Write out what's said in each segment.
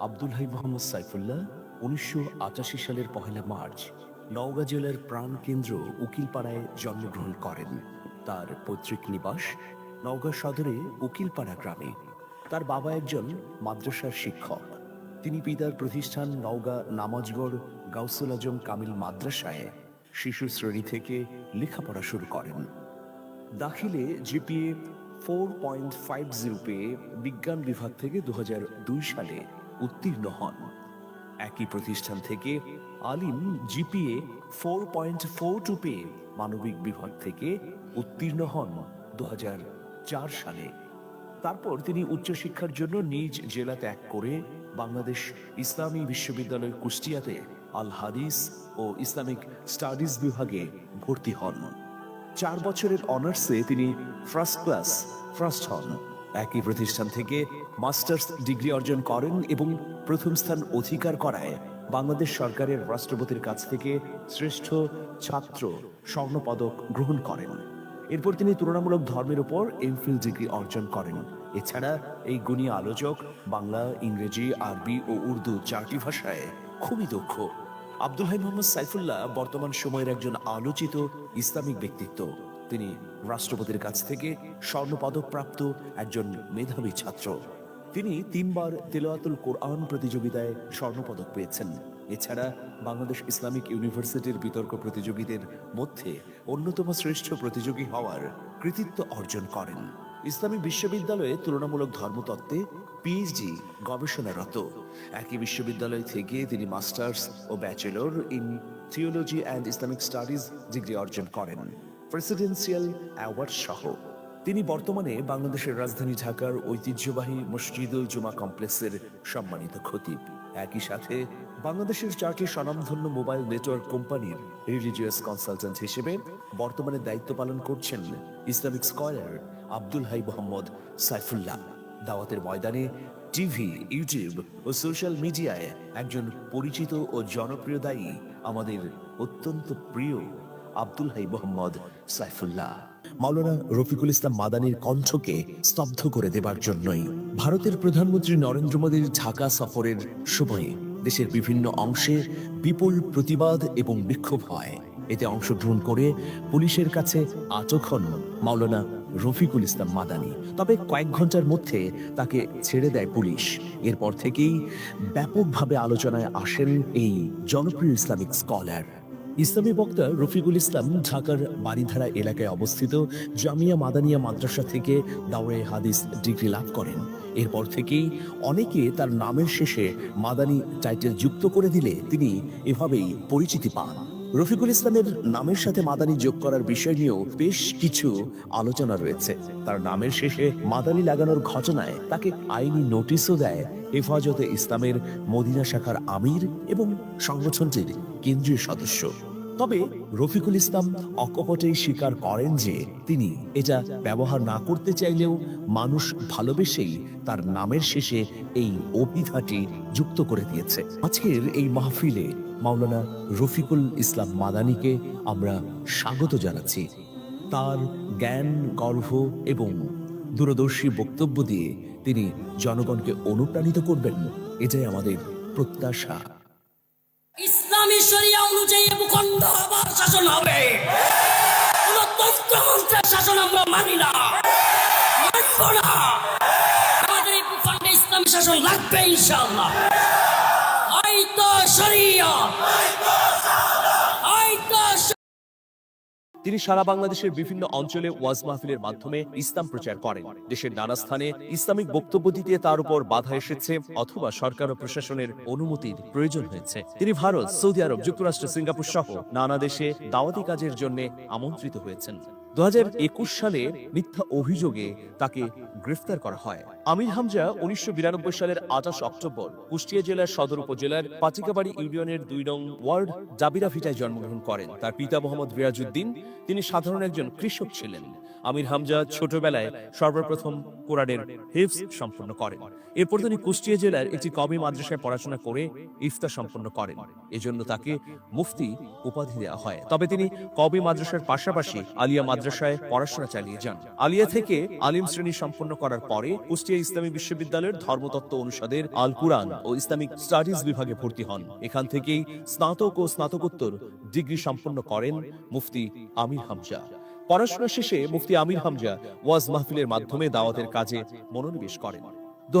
আব্দুল হাই মোহাম্মদ সাইফুল্লাহ, উনিশশো আটাশি সালের পহেলা মার্চ, নওগাঁ জেলার প্রাণ প্রাণকেন্দ্র উকিলপাড়ায় জন্মগ্রহণ করেন। তার পৈতৃক নিবাস নওগাঁ সদরে উকিলপাড়া গ্রামে। তার বাবা একজন মাদ্রাসার শিক্ষক। তিনি পিতার প্রতিষ্ঠান নওগাঁ নামাজগড় গাউসুল আজম কামিল মাদ্রাসায় শিশু শ্রেণি থেকে লেখাপড়া শুরু করেন। দাখিলে GPA four point five zero পেয়ে বিজ্ঞান বিভাগ থেকে দু হাজার দুই সালে উত্তীর্ণ হন। একই প্রতিষ্ঠান থেকে Alim GPA four point four two পেয়ে মানবিক বিভাগ থেকে উত্তীর্ণ হন দু সালে। তারপর তিনি উচ্চশিক্ষার জন্য নিজ জেলা ত্যাগ করে বাংলাদেশ ইসলামী বিশ্ববিদ্যালয় কুষ্টিয়াতে আল হাদিস ও ইসলামিক স্টাডিজ বিভাগে ভর্তি হন। চার বছরের অনার্সে তিনি ফার্স্ট ক্লাস, ফার্স্ট হন। একই প্রতিষ্ঠান থেকে মাস্টার্স ডিগ্রি অর্জন করেন এবং প্রথম স্থান অধিকার করায় বাংলাদেশ সরকারের রাষ্ট্রপতির কাছ থেকে শ্রেষ্ঠ ছাত্র স্বর্ণপদক গ্রহণ করেন। এরপর তিনি তুলনামূলক ধর্মের উপর এমফিল ডিগ্রি অর্জন করেন। এছাড়া এই গুণী আলোচক বাংলা, ইংরেজি, আরবি ও উর্দু চারটি ভাষায় খুবই দক্ষ। আব্দুল হাই মোহাম্মদ সাইফুল্লাহ বর্তমান সময়ের একজন আলোচিত ইসলামিক ব্যক্তিত্ব। তিনি রাষ্ট্রপতির কাছ থেকে স্বর্ণপদক প্রাপ্ত একজন মেধাবী ছাত্র। তিনি তিনবার তেলাওয়াতুল কোরআন প্রতিযোগিতায় স্বর্ণপদক পেয়েছেন। এছাড়া বাংলাদেশ ইসলামিক ইউনিভার্সিটির বিতর্ক প্রতিযোগীদের মধ্যে অন্যতম শ্রেষ্ঠ প্রতিযোগী হওয়ার কৃতিত্ব অর্জন করেন। ইসলামী বিশ্ববিদ্যালয়ে তুলনামূলক ধর্মতত্ত্বে পিএইচডি গবেষণারত। একই বিশ্ববিদ্যালয় থেকে তিনি masters O bachelor in theology and Islamic studies degree অর্জন করেন। প্রেসিডেন্সিয়াল অ্যাওয়ার্ড সহ। তিনি বর্তমানে বাংলাদেশের রাজধানী ঢাকার ঐতিহ্যবাহী মসজিদুল জুমা কমপ্লেক্সের সম্মানিত খতিব। একই সাথে বাংলাদেশের চারটি স্বনামধন্য মোবাইল নেটওয়ার্ক কোম্পানির রিলিজিয়াস কনসালটেন্ট হিসেবে বর্তমানে দায়িত্ব পালন করছেন ইসলামিক স্কলার আব্দুল হাই মোহাম্মদ সাইফুল্লাহ। দাওয়াতের ময়দানে টিভি, ইউটিউব ও সোশ্যাল মিডিয়ায় একজন পরিচিত ও জনপ্রিয় দায়ী আমাদের অত্যন্ত প্রিয় আব্দুল হাই মোহাম্মদ সাইফুল্লাহ। মাওলানা রফিকুল ইসলাম মাদানির কণ্ঠকে স্তব্ধ করে দেবার জন্যই ভারতের প্রধানমন্ত্রী নরেন্দ্র মোদীর ঢাকা সফরের সময়ে দেশের বিভিন্ন অংশে বিপুল প্রতিবাদ এবং বিক্ষোভ হয়। এতে অংশগ্রহণ করে পুলিশের কাছে আটক হন মাওলানা রফিকুল ইসলাম মাদানি। তবে কয়েক ঘণ্টার মধ্যে তাকে ছেড়ে দেয় পুলিশ। এরপর থেকেই ব্যাপকভাবে আলোচনায় আসেন এই জনপ্রিয় ইসলামিক স্কলার। ইসলামী বক্তা রফিকুল ইসলাম ঢাকার বাড়িধারা এলাকায় অবস্থিত জামিয়া মাদানিয়া মাদ্রাসা থেকে দাওরে হাদিস ডিগ্রি লাভ করেন। এরপর থেকেই অনেকে তার নামের শেষে মাদানি টাইটেল যুক্ত করে দিলে তিনি এভাবেই পরিচিতি পান। রফিকুল ইসলামের নামের সাথে মাদানি যোগ করার বিষয় নিয়েও বেশ কিছু আলোচনা রয়েছে। তার নামের শেষে মাদানি লাগানোর ঘটনায় তাকে আইনি নোটিশও দেয় হেফাজতে ইসলামের মদিনা শাখার আমির এবং সংগঠনটির কেন্দ্রীয় সদস্য। তবে রফিকুল ইসলাম অকপটেই স্বীকার করেন যে তিনি এটা ব্যবহার না করতে চাইলেও মানুষ ভালোবেসেই তার নামের শেষে এই অভিধাটি যুক্ত করে দিয়েছে। আজকের এই মাহফিলে মাওলানা রফিকুল ইসলাম মাদানিকে আমরা স্বাগত জানাচ্ছি। তার জ্ঞান, গর্ভ এবং দূরদর্শী বক্তব্য দিয়ে তিনি জনগণকে অনুপ্রাণিত করবেন, এটাই আমাদের প্রত্যাশা। অনুযায়ী ভূখণ্ড আবার শাসন হবে। তন্ত্রমন্ত্রের শাসন আমরা মানি না। মানব না। আমাদের এই ভূখণ্ডে ইসলামী শাসন লাগবে ইনশাল্লাহ হয়তো শরিয়া হয়তো তিনি সারা বাংলাদেশের বিভিন্ন অঞ্চলে ওয়াজ মাহফিলের মাধ্যমে ইসলাম প্রচার করেন। দেশের নানা স্থানে ইসলামিক বক্তব্য দিতে তার উপর বাধা এসেছে অথবা সরকার ও প্রশাসনের অনুমতির প্রয়োজন হয়েছে। তিনি ভারত, সৌদি আরব, যুক্তরাষ্ট্র, সিঙ্গাপুর সহ নানা দেশে দাওয়াতি কাজের জন্য আমন্ত্রিত হয়েছেন। দু সালে মিথ্যা অভিযোগে তাকে গ্রেফতার করা হয়। আমির হামজা উনিশশো বিরানব্বই সালের আঠাশ অক্টোবর কুষ্টিয়া জেলার সদর উপজেলার পাচিকাবাড়ি ইউনিয়নের দুই নং ওয়ার্ড জাবিরা ভিটায় জন্মগ্রহণ করেন। তার পিতা মোহাম্মদ রিয়াজউদ্দিন তিনি সাধারণ একজন কৃষক ছিলেন। আমির হামজা ছোটবেলায় সর্বপ্রথম কোরআনের হিফজ সম্পন্ন করেন। এরপর তিনি কুষ্টিয়া জেলার একটি কবি মাদ্রাসায় পড়াশোনা করে ইফতা সম্পন্ন করেন। এজন্য তাকে মুফতি উপাধি দেওয়া হয়। তবে তিনি কবি মাদ্রাসার পাশাপাশি আলিয়া মাদ্রাসায় পড়াশোনা চালিয়ে যান। আলিয়া থেকে আলিম শ্রেণি সম্পন্ন করার পরে কুষ্টিয়া ইসলামী বিশ্ববিদ্যালয়ের ধর্মতত্ত্ব অনুষদের আল কুরআন ও ইসলামিক স্টাডিজ বিভাগে ভর্তি হন। এখান থেকেই স্নাতক ও স্নাতকোত্তর ডিগ্রি সম্পন্ন করেন মুফতি আমির হামজা। পড়াশোনা শেষে মুফতি আমির হামজা ওয়াজ মাহফিলের মাধ্যমে দাওয়াতের কাজে মনোনিবেশ করেন। দু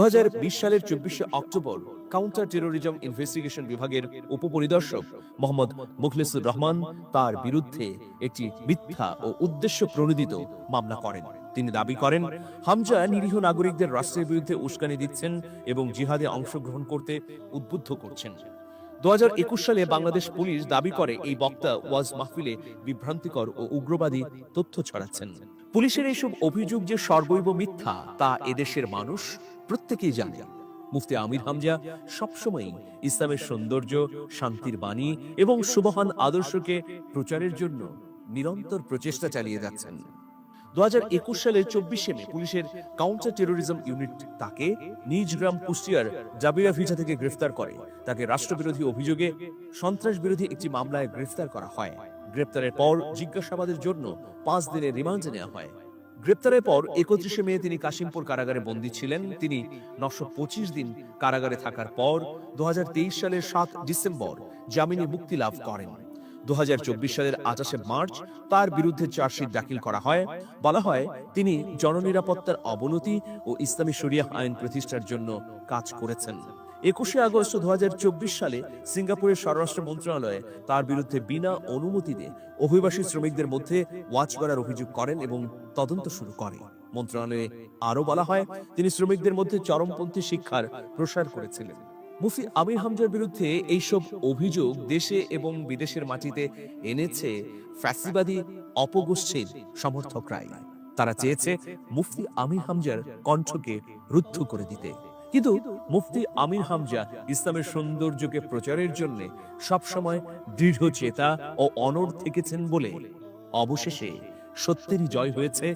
সালের চব্বিশে অক্টোবর কাউন্টার টেরোরিজম ইনভেস্টিগেশন বিভাগের উপপরিদর্শক মোহাম্মদ মুখলিসুর রহমান তার বিরুদ্ধে একটি মিথ্যা ও উদ্দেশ্য প্রণোদিত মামলা করেন। তিনি দাবি করেন, হামজা নিরীহ নাগরিকদের রাষ্ট্রের বিরুদ্ধে উস্কানি দিচ্ছেন এবং জিহাদে অংশগ্রহণ করতে উদ্বুদ্ধ করছেন। দু হাজার একুশ সালে বাংলাদেশ পুলিশ দাবি করে এই বক্তা ওয়াজ মাহফিলে বিভ্রান্তিকর ও উগ্রবাদী তথ্য ছড়াচ্ছেন। পুলিশের এইসব অভিযোগ যে সর্বৈব মিথ্যা, তা এদেশের মানুষ প্রত্যেকেই জানে। মুফতি আমির হামজা সবসময়ই ইসলামের সৌন্দর্য, শান্তির বাণী এবং সুবহান আদর্শকে প্রচারের জন্য নিরন্তর প্রচেষ্টা চালিয়ে যাচ্ছেন। দু সালের চব্বিশে মে পুলিশের কাউন্টার টেরোরিজম ইউনিট তাকে নিজ গ্রাম কুষ্টিয়ার জাবিরা ভিজা থেকে গ্রেফতার করে। তাকে রাষ্ট্রবিরোধী অভিযোগে সন্ত্রাস বিরোধী একটি মামলায় গ্রেফতার করা হয়। পর জিজ্ঞাসাবাদের জন্য পাঁচ দিনের রিমান্ডে নেওয়া হয়। গ্রেপ্তারের পর একত্রিশে মে তিনি কাশিমপুর কারাগারে বন্দী ছিলেন। তিনি নশো পঁচিশ দিন কারাগারে থাকার পর দু হাজার তেইশ সালের সাত ডিসেম্বর জামিনে মুক্তি লাভ করেন। দু সালের আঠাশে মার্চ তার বিরুদ্ধে চার্জশিট দাখিল করা হয়। বলা হয়, তিনি জননিরাপত্তার অবনতি ও ইসলামী শরিয়াহ আইন প্রতিষ্ঠার জন্য কাজ করেছেন। একুশে আগস্ট দু সালে সিঙ্গাপুরের স্বরাষ্ট্র মন্ত্রণালয়ে তার বিরুদ্ধে বিনা অনুমতিতে অভিবাসী শ্রমিকদের মধ্যে ওয়াচ করার অভিযোগ করেন এবং তদন্ত শুরু করে। মন্ত্রণালয়ে আরও বলা হয়, তিনি শ্রমিকদের মধ্যে চরমপন্থী শিক্ষার প্রসার করেছিলেন। মুফতি আমির হামজার বিরুদ্ধে এইসব অভিযোগ দেশে এবং বিদেশের মাটিতে এনেছে ফ্যাসিবাদী অপগোষ্ঠীর সমর্থকরাই। তারা চেয়েছে মুফতি আমির হামজার কণ্ঠকে রুদ্ধ করে দিতে। কিন্তু মুফতি আমির হামজা ইসলামের সৌন্দর্যকে প্রচারের জন্য সবসময় দৃঢ় চেতা ও অনড় থেকেছেন বলে অবশেষে সত্যেরই জয় হয়েছে,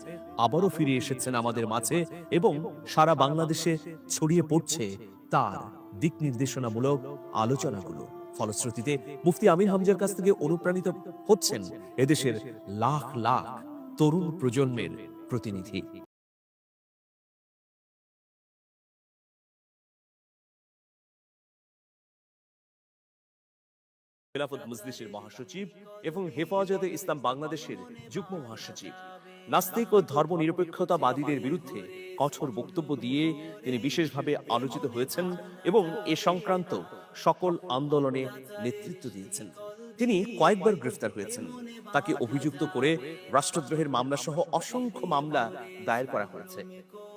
আবারও ফিরে এসেছেন আমাদের মাঝে এবং সারা বাংলাদেশে ছড়িয়ে পড়ছে তার দিক নির্দেশনামূলক আলোচনাগুলো। ফলশ্রুতিতে মুফতি আমির হামজার কাছ থেকে অনুপ্রাণিত হচ্ছেন এদেশের লাখ লাখ তরুণ প্রজন্মের প্রতিনিধি। খেলাফত মজলিসের মহাসচিব এবং হেফাজতে ইসলাম বাংলাদেশের যুগ্ম মহাসচিব। নাস্তিক ও ধর্মনিরপেক্ষতাবাদীদের বিরুদ্ধে কঠোর বক্তব্য দিয়ে তিনি বিশেষভাবে আলোচিত হয়েছেন এবং এ সংক্রান্ত সকল আন্দোলনে নেতৃত্ব দিয়েছেন। তিনি কয়েকবার গ্রেফতার হয়েছেন। তাকে অভিযুক্ত করে রাষ্ট্রদ্রোহের মামলা সহ অসংখ্য মামলা দায়ের করা হয়েছে।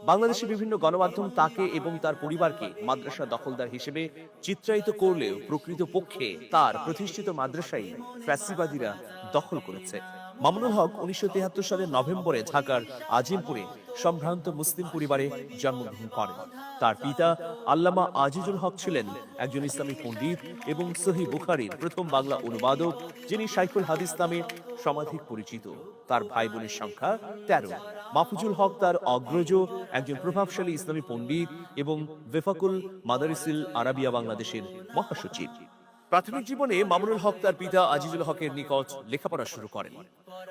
বাংলাদেশের বিভিন্ন গণমাধ্যম তাকে এবং তার পরিবারকে মাদ্রাসা দখলদার হিসেবে চিত্রায়িত করলেও প্রকৃত পক্ষে তার প্রতিষ্ঠিত মাদ্রাসাই ফ্যাসিবাদীরা দখল করেছে। মামুনুল হক উনিশশো তিয়াত্তর সালের নভেম্বরে ঢাকার আজিমপুরে সম্ভ্রান্ত মুসলিম পরিবারে জন্মগ্রহণ করেন। তার পিতা আল্লামা আজিজুল হক ছিলেন একজন ইসলামী পণ্ডিত এবং সহি বুখারীর প্রথম বাংলা অনুবাদক, যিনি সাইফুল হাদিস নামে সমাধিক পরিচিত। তার ভাই বোনের সংখ্যা তেরো। মাহফুজুল হক তার অগ্রজ, একজন প্রভাবশালী ইসলামী পণ্ডিত এবং বেফাকুল মাদারিসিল আরাবিয়া বাংলাদেশের মহাসচিব। প্রাথমিক জীবনে মামুনুল হক তার পিতা আজিজুল হকের নিকট লেখাপড়া শুরু করেন।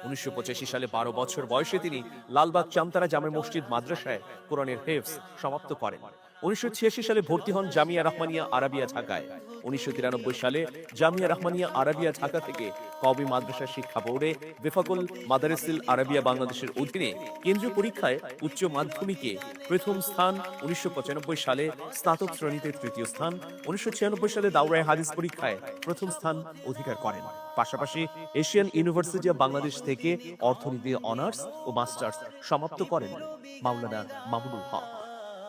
উনিশশো পঁচাশি সালে বারো বছর বয়সে তিনি লালবাগ চামতারা জামে মসজিদ মাদ্রাসায় কোরআনের হেফস সমাপ্ত করেন। উনিশশো ছিয়াশি সালে ভর্তি হন জামিয়া রহমানিয়া আরাবিয়া ঢাকায়। উনিশশো তিরানব্বই সালে জামিয়া রহমানিয়া আরাবিয়া ঢাকা থেকে কবি মাদ্রাসা শিক্ষা বোর্ডে বেফাকুল মাদারেসিল আরাবিয়া বাংলাদেশের অধীনে কেন্দ্রীয় পরীক্ষায় উচ্চ মাধ্যমিকে প্রথম স্থান উনিশশো পঁচানব্বই সালে স্নাতক শ্রেণীতে তৃতীয় স্থান, উনিশশো ছিয়ানব্বই সালে দাউরায় হাদিস পরীক্ষায় প্রথম স্থান অধিকার করেন। পাশাপাশি এশিয়ান ইউনিভার্সিটি অব বাংলাদেশ থেকে অর্থনীতি, অনার্স ও মাস্টার্স সমাপ্ত করেন মাওলানা মামুনুল হক।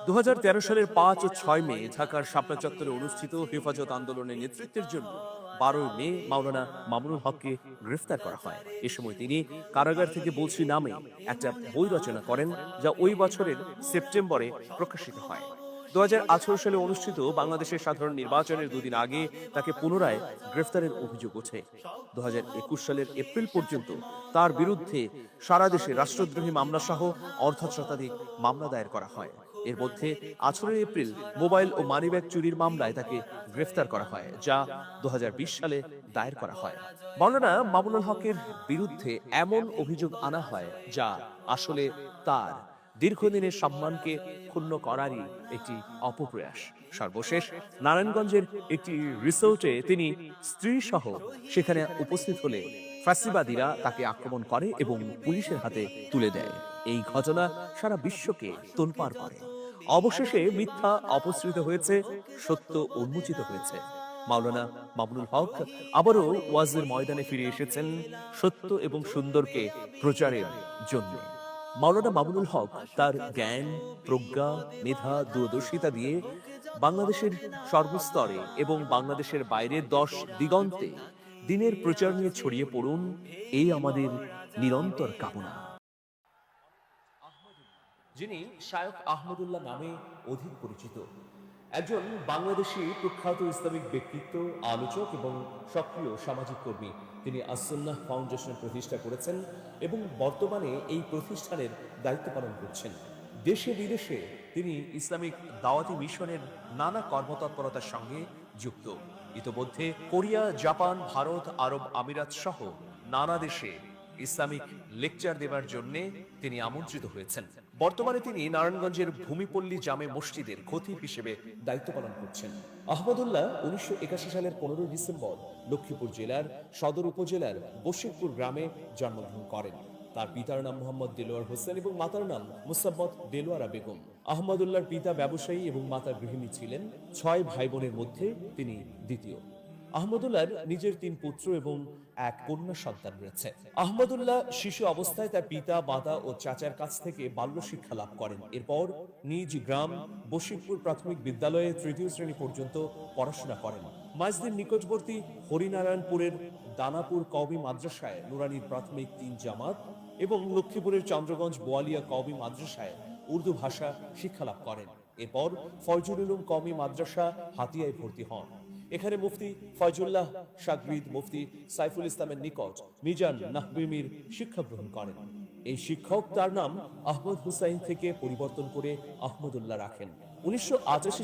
দু হাজার তেরো সালের পাঁচ ও ছয় মে ঢাকার শাপলা চত্বরে অনুষ্ঠিত হেফাজত আন্দোলনের নেতৃত্বের জন্য বারোই মে মাওলানা মামুনুল হককে গ্রেফতার করা হয়। এ সময় তিনি কারাগার থেকে বলছি নামে একটা বই রচনা করেন যা ওই বছরের সেপ্টেম্বরে প্রকাশিত হয়। দু হাজার আঠেরো সালে অনুষ্ঠিত বাংলাদেশের সাধারণ নির্বাচনের দুদিন আগে তাকে পুনরায় গ্রেফতারের অভিযোগ ওঠে। দু হাজার একুশ সালের এপ্রিল পর্যন্ত তার বিরুদ্ধে সারা দেশে রাষ্ট্রদ্রোহী মামলা সহ অর্ধ শতাধিক মামলা দায়ের করা হয়। এর মধ্যে আঠারোই এপ্রিল মোবাইল ও মানিব্যাগ চুরির মামলায় তাকে গ্রেফতার করা হয়, যা দু সালে দায়ের করা হয়। মাওলানা মামুনুল হকের বিরুদ্ধে এমন অভিযোগ আনা হয়, যা আসলে তার দীর্ঘদিনের সম্মানকে ক্ষুণ্ণ করারই একটি অপপ্রয়াস। সর্বশেষ, নারায়ণগঞ্জের একটি রিসোর্টে তিনি স্ত্রী সহ সেখানে উপস্থিত হলে ফাঁসিবাদীরা তাকে আক্রমণ করে এবং পুলিশের হাতে তুলে দেয়। এই ঘটনা সারা বিশ্বকে তোলপাড় করে। অবশেষে মিথ্যা অপসৃত হয়েছে, সত্য উন্মোচিত হয়েছে। মাওলানা মামুনুল হক আবারও ওয়াজের ময়দানে ফিরে এসেছেন সত্য এবং সুন্দরকে প্রচারের জন্য। মাওলানা মামুনুল হক তার জ্ঞান, প্রজ্ঞা, মেধা, দূরদর্শিতা দিয়ে বাংলাদেশের সর্বস্তরে এবং বাংলাদেশের বাইরে দশ দিগন্তে দিনের প্রচার নিয়ে ছড়িয়ে পড়ুন এই আমাদের নিরন্তর কামনা। যিনি শায়ক আহমদুল্লাহ নামে অধিক পরিচিত। একজন বাংলাদেশি প্রখ্যাত ইসলামিক ব্যক্তিত্ব, আলোচক এবং সক্রিয় সামাজিক কর্মী। তিনি আসন্নাহ ফাউন্ডেশন প্রতিষ্ঠা করেছেন এবং বর্তমানে এই প্রতিষ্ঠানের দায়িত্ব পালন করছেন। দেশে বিদেশে তিনি ইসলামিক দাওয়াতি মিশনের নানা কর্মতৎপরতার সঙ্গে যুক্ত। ইতোমধ্যে কোরিয়া, জাপান, ভারত, আরব আমিরাত সহ নানা দেশে ইসলামিক লেকচার দেবার জন্য তিনি আমন্ত্রিত হয়েছেন। বর্তমানে তিনি নারায়ণগঞ্জের ভূমিপল্লী জামে মসজিদের খতিব হিসেবে দায়িত্ব পালন করছেন। আহমদুল্লাহ উনিশশো একাশি সালের পনেরোই ডিসেম্বর লক্ষ্মীপুর জেলার সদর উপজেলার বশিরপুর গ্রামে জন্মগ্রহণ করেন। তার পিতার নাম মোহাম্মদ দেলোয়ার হোসেন এবং মাতার নাম মুসাম্মদ দেলোয়ারা বেগম। আহমদুল্লাহর পিতা ব্যবসায়ী এবং মাতা গৃহিণী ছিলেন। ছয় ভাই বোনের মধ্যে তিনি দ্বিতীয়। আহমদুল্লাহর নিজের তিন পুত্র এবং এক কন্যা সন্তান রয়েছে। আহমদুল্লাহ শিশু অবস্থায় তার পিতা, মাতা ও চাচার কাছ থেকে বাল্য শিক্ষা লাভ করেন। এরপর নিজ গ্রাম বশিরপুর প্রাথমিক বিদ্যালয়ে তৃতীয় শ্রেণি পর্যন্ত পড়াশোনা করেন। মাইজদের নিকটবর্তী হরিনারায়ণপুরের দানাপুর কওমি মাদ্রাসায় নুরানির প্রাথমিক তিন জামাত এবং লক্ষ্মীপুরের চন্দ্রগঞ্জ বোয়ালিয়া কওমি মাদ্রাসায় উর্দু ভাষা শিক্ষা লাভ করেন। এরপর ফয়জুল কমি মাদ্রাসা হাতিয়ায় ভর্তি হন। এখানে মুফতি ফয়জুল্লাহ শাকবিদ মুফতি সাইফুল ইসলামের নিকট মিজান নাহবিমির শিক্ষা গ্রহণ করেন। এই শিক্ষক তার নাম আহমদ হুসাইন থেকে পরিবর্তন করে আহমদুল্লাহ রাখেন। উনিশশো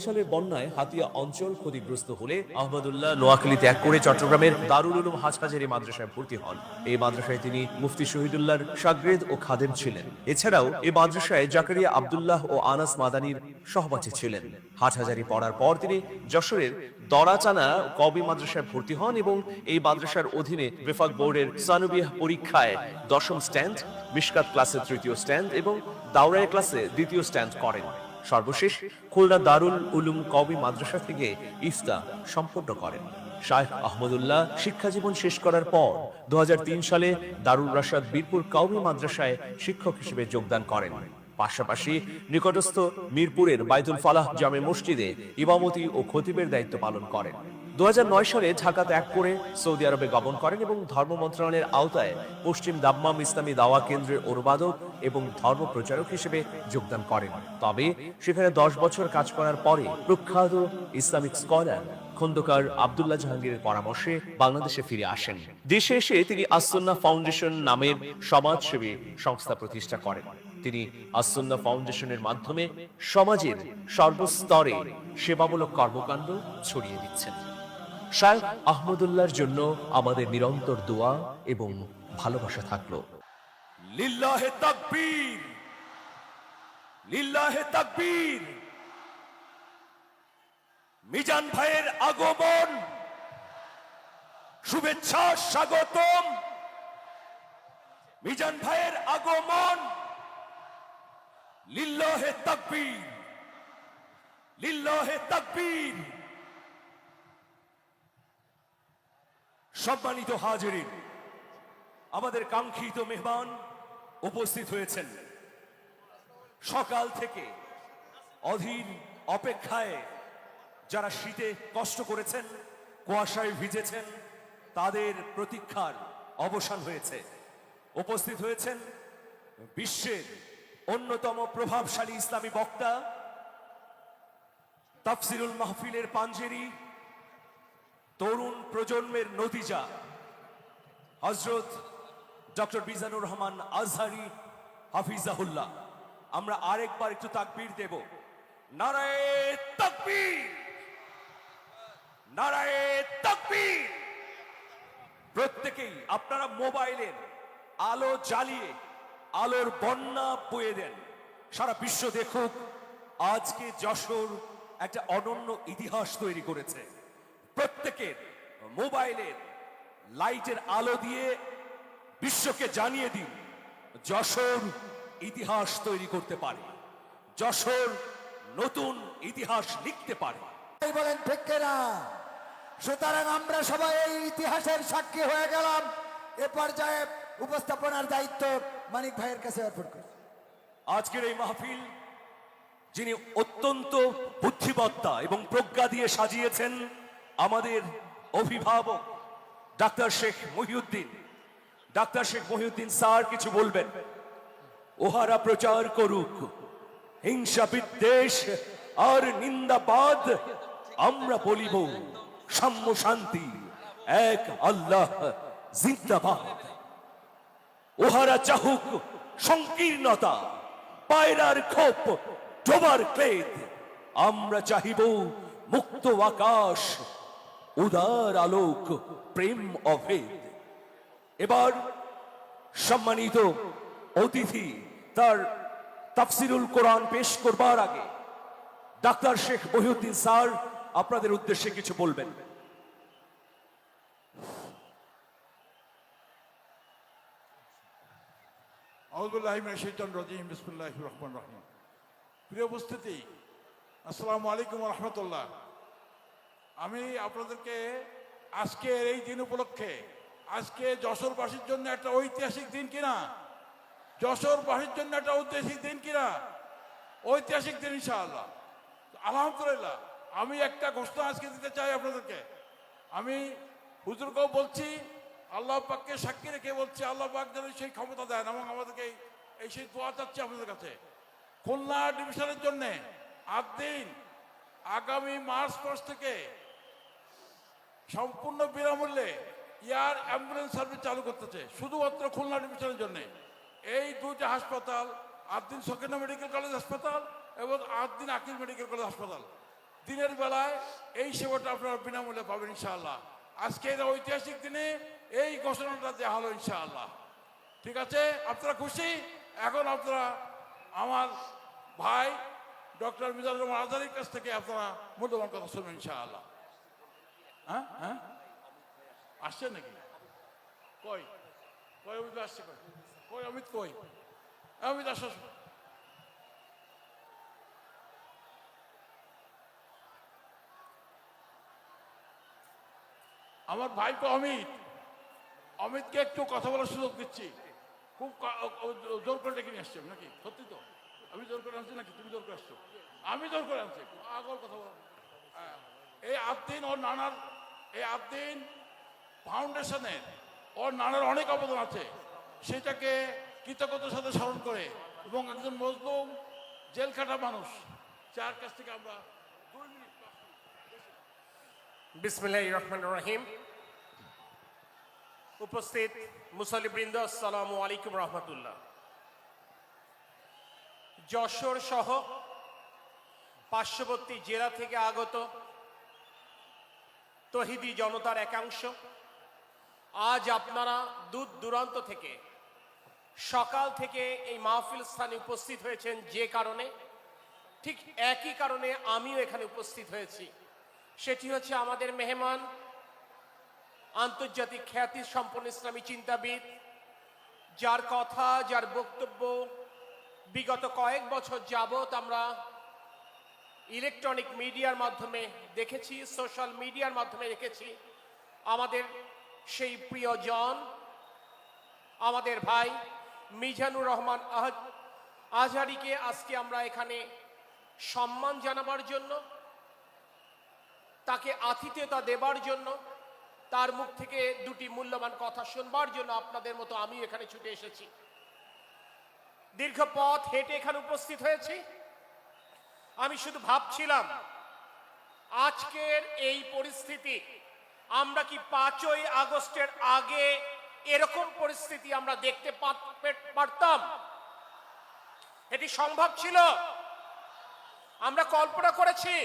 সালের বন্যায় হাতিয়া অঞ্চল ক্ষতিগ্রস্ত হলে আহমদুল্লাহ নোয়াখালী ত্যাগ করে চট্টগ্রামের দারুল উলুম হাজহাজারি মাদ্রাসায় ভর্তি হন। এই মাদ্রাসায় তিনি মুফতি শহীদুল্লাহর সাগরেদ ও খাদেম ছিলেন। এছাড়াও এই মাদ্রাসায় জাকারিয়া আব্দুল্লাহ ও আনাস মাদানির সহপাঠী ছিলেন। হাটহাজারি পড়ার পর তিনি যশোরের দরাচানা কবি মাদ্রাসায় ভর্তি হন এবং এই মাদ্রাসার অধীনে বেফাক বোর্ডের সানুবিয়াহ পরীক্ষায় দশম স্ট্যান্ড, মিশকাত ক্লাসে তৃতীয় স্ট্যান্ড এবং দাওরায় ক্লাসে দ্বিতীয় স্ট্যান্ড করেন। সর্বশেষ খুলনা দারুল উলুম কবি মাদ্রাসা থেকে ইফতা সম্পন্ন করেন। শাহ আহমদুল্লাহ শিক্ষা জীবন শেষ করার পর দু হাজার তিন সালে দারুল রাশাদ বীরপুর কাউমি মাদ্রাসায় শিক্ষক হিসেবে যোগদান করেন। পাশাপাশি নিকটস্থ মিরপুরের বাইদুল ফালাহ জামে মসজিদে ইমামতি ও খতিবের দায়িত্ব পালন করেন। দু হাজার নয় সালে ঢাকা ত্যাগ করে সৌদি আরবে গমন করেন এবং ধর্ম মন্ত্রণালয়ের আওতায় পশ্চিম দাম্মাম ইসলামী দাওয়া কেন্দ্রের অনুবাদক এবং ধর্ম প্রচারক হিসেবে যোগদান করেন। তবে সেখানে দশ বছর কাজ করার পরে প্রখ্যাত ইসলামিক স্কলার খন্দকার আব্দুল্লাহ জাহাঙ্গীরের পরামর্শে বাংলাদেশে ফিরে আসেন। দেশে এসে তিনি আসন্না ফাউন্ডেশন নামের সমাজসেবী সংস্থা প্রতিষ্ঠা করেন। তিনি আসন্না ফাউন্ডেশনের মাধ্যমে সমাজের সর্বস্তরে সেবামূলক কর্মকাণ্ড ছড়িয়ে দিচ্ছেন। শায়খ আহমদুল্লাহর জন্য আমাদের নিরন্তর দোয়া এবং ভালোবাসা থাকল। লিল্লাহে তাকবীর লিল্লাহে তাকবীর। মিজান ভাইয়ের আগমন, শুভেচ্ছা, স্বাগতম। মিজান ভাইয়ের আগমন, লিল্লাহে তাকবীর লিল্লাহে তাকবীর। সম্মানিত হাজিরিন, আমাদের কাঙ্ক্ষিত মেহমান উপস্থিত হয়েছেন। সকাল থেকে অধীর অপেক্ষায় যারা শীতে কষ্ট করেছেন, কুয়াশায় ভিজেছেন, তাদের প্রতীক্ষার অবসান হয়েছে। উপস্থিত হয়েছেন বিশ্বের অন্যতম প্রভাবশালী ইসলামী বক্তা, তাফসিরুল মাহফিলের পাঞ্জেরি প্রজন্মের নতিজা। হজরত ডক্টর বিজানুর রহমান আজহারি হাফিজাহুল্লাহ। আমরা আরেকবার একটু তাকবীর দেব। নারায়ে তাকবীর! নারায়ে তাকবীর! প্রত্যেকেই আপনারা মোবাইলের আলো জ্বালিয়ে, আলোর বন্যা বয়ে দেন। সারা বিশ্ব দেখুক, আজকে যশোর একটা অনন্য ইতিহাস তৈরি করেছে। প্রত্যেকের মোবাইলের লাইটের আলো দিয়ে বিশ্বকে জানিয়ে দিন যশোর ইতিহাস তৈরি করতে পারে যশোর নতুন ইতিহাস লিখতে পারে। বলেন ঠিক না সুতরাং আমরা সবাই এই ইতিহাসের সাক্ষী হয়ে গেলাম। এ পর্যায়ে উপস্থাপনার দায়িত্ব মানিক ভাইয়ের কাছে অর্পণ করি আজকের এই মাহফিল যিনি অত্যন্ত বুদ্ধিমত্তা এবং প্রজ্ঞা দিয়ে সাজিয়েছেন আমাদের অভিভাবক doctor Sheikh Mohiuddin. Doctor Sheikh Mohiuddin sir কিছু বলবেন? ওহারা প্রচার করুক। হিংসা বিদ্বেষ আর নিন্দাবাদ আমরা বলিব সাম্য শান্তি, এক আল্লাহ জিন্দাবাদ। ওহারা চাহুক সংকীর্ণতা, পায়রার খোপ, ডোবার ক্লেদ। আমরা চাহিব মুক্ত আকাশ উদার আলোক, প্রেম অভেদ। এবার সম্মানিত অতিথি, তার তাফসিরুল কোরআন পেশ করবার আগে ডাক্তার শেখ মহিউদ্দিন স্যার আপনাদের উদ্দেশ্যে কিছু বলবেন। প্রিয় উপস্থিতি, আসসালামু আলাইকুম রহমতুল্লাহ। আমি আপনাদেরকে আজকের এই দিন উপলক্ষে, আজকে যশোরবাসীর জন্য একটা ঐতিহাসিক দিন কিনা? যশোরবাসীর জন্য একটা ঐতিহাসিক দিন কিনা? ঐতিহাসিক দিন ইনশাআল্লাহ। আলহামদুলিল্লাহ, আমি একটা ঘোষণা আজকে দিতে চাই আপনাদেরকে। আমি হুজুরকেও বলছি, আল্লাহ পাককে সাক্ষী রেখে বলছি, আল্লাহ পাক যেন সেই ক্ষমতা দেন এবং আমাদেরকে এই- সেই দোয়া চাচ্ছি আপনাদের কাছে। খুলনা ডিভিশনের জন্যে আট দিন আগামী মার্চ মাস থেকে সম্পূর্ণ বিনামূল্যে এয়ার অ্যাম্বুলেন্স সার্ভিস চালু করতেছে, শুধুমাত্র খুলনা ডিভিশনের জন্য। এই দুইটা হাসপাতাল আট দিন সকেনা মেডিকেল কলেজ হাসপাতাল এবং আট দিন আকিল মেডিকেল কলেজ হাসপাতাল। দিনের বেলায় এই সেবাটা আপনারা বিনামূল্যে পাবেন ইনশাআল্লাহ। আজকে এই ঐতিহাসিক দিনে এই ঘোষণাটা দেওয়া হলো ইনশাআল্লাহ। ঠিক আছে? আপনারা খুশি? এখন আপনারা আমার ভাই ডক্টর মিজানুর রহমান আজারির কাছ থেকে আপনারা মূল্যবান কথা শুনবেন ইনশাআল্লাহ। হ্যাঁ? হ্যাঁ? আসছে নাকি? কই? কই অমিত আসছে কই? কই অমিত কই? এ, অমিত আসো আসো। আমার ভাইপো অমিত। অমিতকে একটু কথা বলার সুযোগ দিচ্ছি। খুব জোর করে ডেকে নিয়ে আসছি নাকি? সত্যি তো? আমি জোর করে আনছি নাকি? তুমি জোর করে আসছো? আমি জোর করে আনছি। আগর কথা বলো। হ্যাঁ। এই আবদিন ওর নানার এই আবদিন ফাউন্ডেশনের ওর নানার অনেক অবদান আছে। সেটাকে কৃতজ্ঞতার সাথে স্মরণ করে এবং একজন মজলুম, জেল খাটা মানুষ, যার কাছ থেকে আমরা বিসমিল্লাহ রহমান রহিম। উপস্থিত মুসলিবৃন্দ আসসালামু আলাইকুম রহমতুল্লাহ। যশোর সহ পার্শ্ববর্তী জেলা থেকে আগত তহিদি জনতার একাংশ। আজ আপনারা দূর দূরান্ত থেকে, সকাল থেকে এই মাহফিল স্থানে উপস্থিত হয়েছেন যে কারণে, ঠিক একই কারণে আমিও এখানে উপস্থিত হয়েছি। সেটি হচ্ছে আমাদের মেহমান, আন্তর্জাতিক খ্যাতি সম্পন্ন ইসলামী চিন্তাবিদ, যার কথা, যার বক্তব্য, বিগত কয়েক বছর যাবৎ আমরা ইলেকট্রনিক মিডিয়ার মাধ্যমে দেখেছি, সোশ্যাল মিডিয়ার মাধ্যমে দেখেছি। আমাদের সেই প্রিয়জন, আমাদের ভাই মিজানুর রহমান আজহারিকে আজকে আমরা এখানে সম্মান জানাবার জন্য, তাকে আতিথ্যতা দেবার জন্য, তার মুখ থেকে দুটি মূল্যবান কথা শুনবার জন্য আপনাদের মতো আমি এখানে ছুটে এসেছি। দীর্ঘ পথ হেঁটে এখানে উপস্থিত হয়েছি। আমি শুধু ভাবছিলাম, আজকের এই পরিস্থিতি, আমরা কি পাঁচই আগস্টের আগে এরকম পরিস্থিতি আমরা দেখতে পারতাম? এটি সম্ভব ছিল? আমরা কল্পনা করেছি।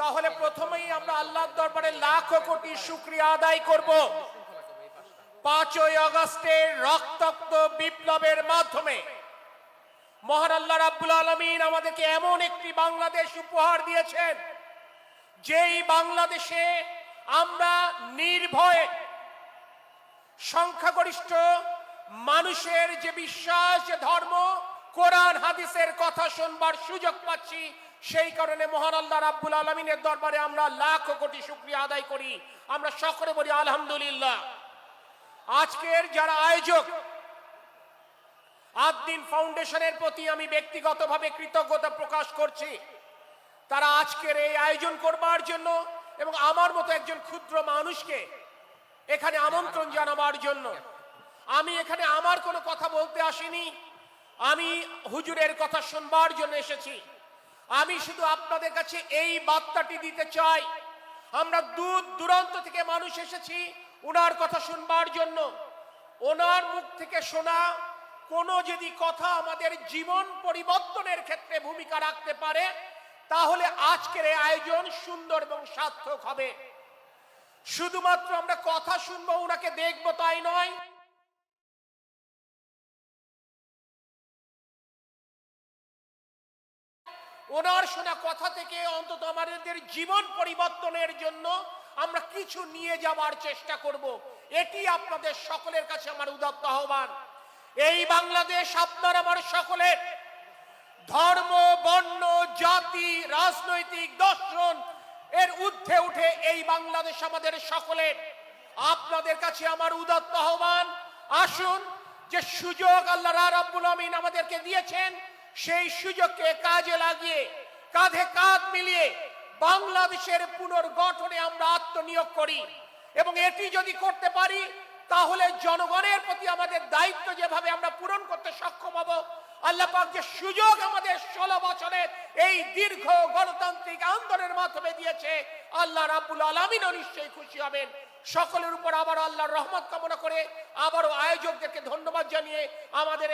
তাহলে প্রথমেই আমরা আল্লাহর দরবারে লাখ কোটি শুক্রিয়া আদায় করব। পাঁচই আগস্টের রক্তাক্ত বিপ্লবের মাধ্যমে। মহান আল্লাহ রাব্বুল আলমিন আমাদেরকে এমন একটি বাংলাদেশ উপহার দিয়েছেন, যেই বাংলাদেশে আমরা নির্ভয়ে সংখ্যাগরিষ্ঠ মানুষের যে বিশ্বাস, যে ধর্ম, কোরআন, হাদিসের কথা শুনবার সুযোগ পাচ্ছি, সেই কারণে মহান আল্লাহ রাব্বুল আলমিনের দরবারে আমরা লাখ কোটি শুক্রিয়া আদায় করি। আমরা সকলে বলি আলহামদুলিল্লাহ। আজকের যারা আয়োজক আদ্দিন ফাউন্ডেশনের প্রতি আমি ব্যক্তিগতভাবে কৃতজ্ঞতা প্রকাশ করছি। তারা আজকের এই আয়োজন করবার জন্য এবং আমার মতো একজন ক্ষুদ্র মানুষকে এখানে আমন্ত্রণ জানাবার জন্য। আমি এখানে আমার কোনো কথা বলতে আসিনি। আমি হুজুরের কথা শুনবার জন্য এসেছি। আমি শুধু আপনাদের কাছে এই বার্তাটি দিতে চাই। আমরা দূর দূরান্ত থেকে মানুষ এসেছি ওনার কথা শুনবার জন্য। ওনার মুখ থেকে শোনা কোনো যদি কথা আমাদের জীবন পরিবর্তনের ক্ষেত্রে ভূমিকা রাখতে পারে, তাহলে আজকের এই আয়োজন সুন্দর এবং সার্থক হবে। শুধুমাত্র আমরা কথা শুনব, ওনাকে দেখব তাই নয়। ওনার শোনা কথা থেকে অন্তত আমাদের জীবন পরিবর্তনের জন্য আমরা কিছু নিয়ে যাবার চেষ্টা করব। এটি আপনাদের সকলের কাছে আমার উদাত্ত আহ্বান। এই বাংলাদেশ আপনার আমার সকলের। ধর্ম, বর্ণ, জাতি, রাজনৈতিক দর্শন, এর ঊর্ধ্বে উঠে এই বাংলাদেশ আমাদের সকলের। আপনাদের কাছে আমার উদাত্ত আহ্বান, আসুন যে সুযোগ আল্লাহ রাব্বুল আমিন আমাদেরকে দিয়েছেন, সেই সুযোগকে কাজে লাগিয়ে, কাঁধে কাঁধ মিলিয়ে বাংলাদেশের পুনর্গঠনে আমরা আত্মনিয়োগ করি। এবং এটি যদি করতে পারি তাহলে জনগণের প্রতি আমাদের দায়িত্ব যেভাবে আমরা পূরণ করতে সক্ষম হব, আল্লাহ পাক যে সুযোগ আমাদের ষোলো বছরের এই দীর্ঘ গণতান্ত্রিক আন্দোলনের মাধ্যমে দিয়েছে, আল্লাহ রাবুল আলমিনও নিশ্চয়ই খুশি হবেন। সকলের উপর আবার আল্লাহর রহমত কামনা করে আবারও আয়োজকদেরকে ধন্যবাদ জানিয়ে আমাদের